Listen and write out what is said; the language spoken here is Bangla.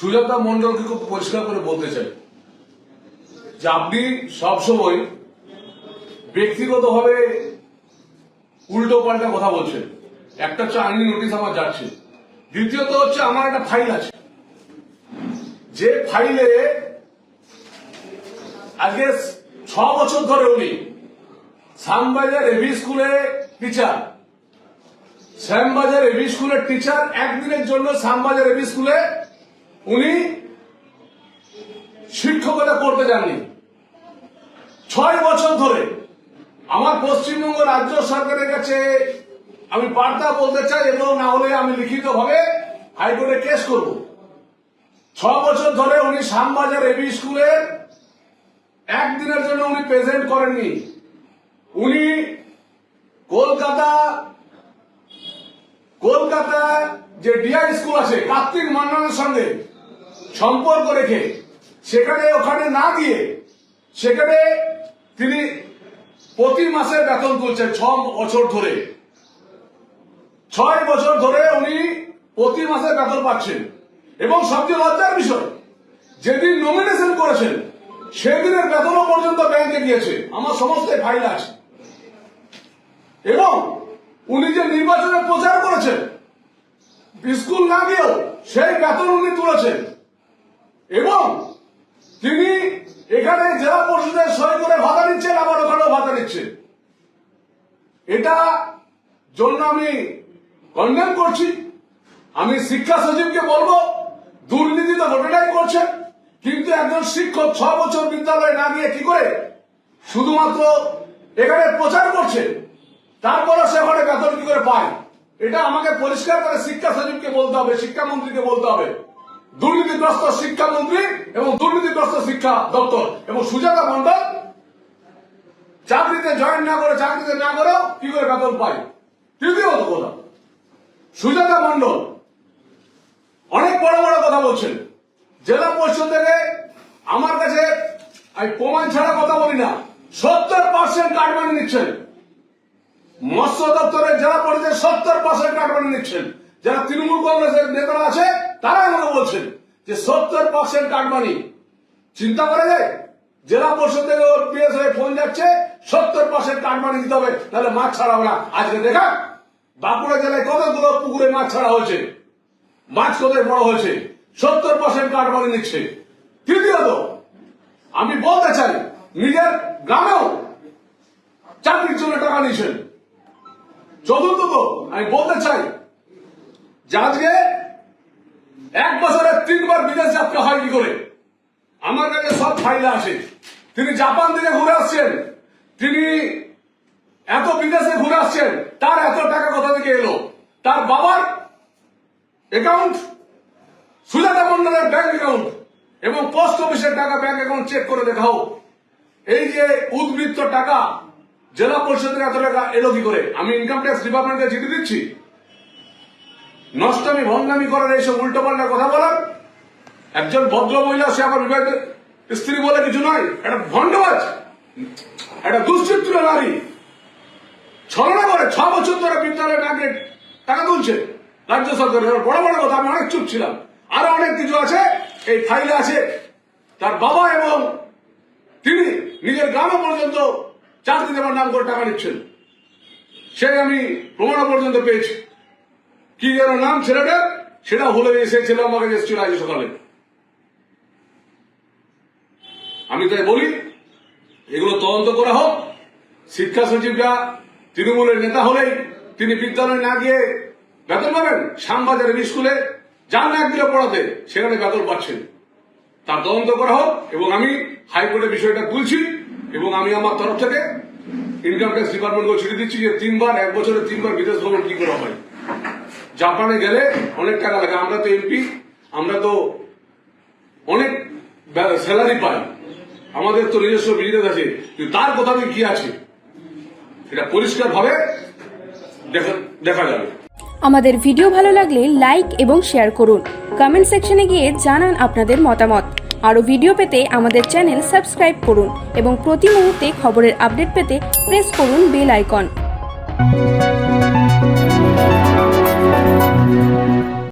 সুজাতা মন্ডলকে খুব পরিষ্কার করে বলতে চাই যে আপনি সবসময় ব্যক্তিগতভাবে উল্টো পাল্টা কথা বলছেন। একটা হচ্ছে আইনি নোটিশ আমার যাচ্ছে। দ্বিতীয়ত হচ্ছে আমার একটা ফাইল আছে। যে ফাইলে আজকে ছ বছর ধরে উনি শ্যামবাজার এভি স্কুলে টিচার শ্যামবাজার এভি স্কুলের টিচার একদিনের জন্য শ্যামবাজার এভি স্কুলে উনি শিক্ষকতা করতে যাননি। ছয় বছর ধরে আমার পশ্চিমবঙ্গ রাজ্য সরকারের কাছে আমি বার্তা বলতে চাই এবং না হলে আমি লিখিতভাবে হাইকোর্টে কেস করব। ছ বছর ধরে উনি শ্যামবাজার এবি স্কুলের একদিনের জন্য উনি প্রেজেন্ট করেননি। উনি কলকাতা কলকাতা যে ডিআই স্কুল আছে, কার্তিক মান্নানের সঙ্গে সম্পর্ক রেখে সেখানে ওখানে না গিয়ে সেখানে তিনি প্রতি মাসে বেতন তুলছেন ছ বছর ধরে। ছয় বছর ধরে উনি প্রতি মাসে বেতন পাচ্ছেন। এবং সবচেয়ে লজ্জার বিষয়, যেদিন নমিনেশন করেছেন, সেদিনের বেতনও পর্যন্ত ব্যাংকে গিয়েছে। আমার সমস্ত ফাইল আছে। এবং উনি যে নির্বাচনে প্রচার করেছেন, স্কুল না গিয়েও সেই বেতন উনি তুলেছেন। এবং তিনি এখানে জেলা পরিষদের সই করে ভাতা নিচ্ছেন আবার ওখানেও ভাতা নিচ্ছেন এটা জন্য আমি কন্ডেম করছি। আমি শিক্ষা সচিবকে বলব, দুর্নীতি তো গোটাটাই করছে, কিন্তু একজন শিক্ষক ছ বছর বিদ্যালয়ে না গিয়ে কি করে শুধুমাত্র এখানে প্রচার করছে তারপরে সে ওখানে বেতন কি করে পায়? এটা আমাকে পরিষ্কার করে শিক্ষা সচিবকে বলতে হবে শিক্ষামন্ত্রীকে বলতে হবে। দুর্নীতিগ্রস্ত শিক্ষামন্ত্রী এবং দুর্নীতিগ্রস্ত শিক্ষা দপ্তর এবং সুজাতা মন্ডল চাকরিতে জয়েন না করে, চাকরিতে না করেও কি করে বেতন পায়? তৃতীয়ত কথা, সুজাতা মন্ডল অনেক বড় বড় কথা বলছেন। জেলা পরিষদ থেকে আমার কাছে প্রমাণ ছাড়া কথা বলি না, সত্তর পার্সেন্ট কাটমানি নিচ্ছেন। মৎস্য দপ্তরের জেলা পরিষদের সত্তর পার্সেন্ট কাটমানি নিচ্ছেন। যারা তৃণমূল কংগ্রেসের নেতারা আছে যে সত্তর পার্সেন্ট কাটমানি চিন্তা করা যায় জেলা পরিষদ থেকে ওর পিএস ফোন যাচ্ছে, সত্তর পার্সেন্ট কাটমানি দিতে হবে, তাহলে মাছ ছাড়া হবে না। আজকে দেখা, বাঁকুড়া জেলায় কতগুলো পুকুরে মাছ ছাড়া হয়েছে? মাছ কোথায় বড় হয়েছে? সত্তর পার্সেন্ট কাটমানি নিচ্ছে। তৃতীয়ত, আমি বলতে চাই, নিজের গ্রামেও চাকরির জন্য টাকা নিয়েছেন। চতুর্থত, আমি বলতে চাই, যে আজকে এক বছরে তিনবার বিদেশ যাত্রা হয় কি করে আমার কাছে সব ফাইলে আছে। তিনি জাপান থেকে ঘুরে আসছেন। তিনি এত বিদেশে ঘুরে আসছেন, তার এত টাকা কোথা থেকে এলো? তার বাবার অ্যাকাউন্ট সুজাতা মন্ডলের ব্যাংক অ্যাকাউন্ট এবং পোস্ট অফিসের টাকা ব্যাংক অ্যাকাউন্ট চেক করে দেখাও। এই যে উদ্বৃত্ত টাকা, জেলা পরিষদের এত টাকা এলো কি করে? আমি ইনকাম ট্যাক্স ডিপার্টমেন্টে চিঠি দিচ্ছি। নষ্টমী ভঙ্গামি করার এইসব উল্টো পাল্টা কথা বলার? একজন ভদ্র মহিলা, সে আমার বিবাহিত স্ত্রী বলে কিছু নয়, একটা ভণ্ডবাজ, একটা দুশ্চিত্র নারী। ছলনা করে, ছ বছর ধরে বিদ্যালয়ে না টাকা তুলছে। রাজ্য সরকারের বড় বড় কথা, আমি অনেক চুপ ছিলাম। আরও অনেক কিছু আছে, এই ফাইলে আছে। তার বাবা এবং তিনি নিজের গ্রামে পর্যন্ত চাকরি দেওয়ার নাম করে টাকা নিচ্ছেন। সেই আমি প্রমাণ পর্যন্ত পেয়েছি। কি যেন নাম ছেলেটার সেটা ভুলে এসেছিল আমাকে এসেছিল আজ সকালে। আমি তাই বলি, এগুলো তদন্ত করা হোক। শিক্ষা সচিবরা তৃণমূলের নেতা হলেই তিনি বিদ্যালয়ে না গিয়ে বেতন পাবেন। শ্যামবাজারের স্কুলে যান না একদিনে পড়াতে, সেখানে বেতন পাচ্ছেন। তার তদন্ত করা হোক এবং আমি হাইকোর্টে বিষয়টা তুলছি এবং আমি আমার তরফ থেকে ইনকাম ট্যাক্স ডিপার্টমেন্টকে চিঠি দিচ্ছি যে তিনবার, এক বছরে তিনবার বিদেশ ভ্রমণ কি করে হয়। জাপানে গেলে অনেক টাকা লাগে। আমরা তো এমপি আমরা তো অনেক স্যালারি পাই। আমাদের তো নিজস্ব বিজনেস আছে। কিন্তু তার কোথাও কি আছে? এটা পরিষ্কার ভাবে দেখা যাবে। আমাদের ভিডিও ভালো লাগলে লাইক এবং শেয়ার করুন। কমেন্ট সেকশনে গিয়ে জানান আপনাদের মতামত। আরও ভিডিও পেতে আমাদের চ্যানেল সাবস্ক্রাইব করুন এবং প্রতি মুহূর্তে খবরের আপডেট পেতে প্রেস করুন বেল আইকন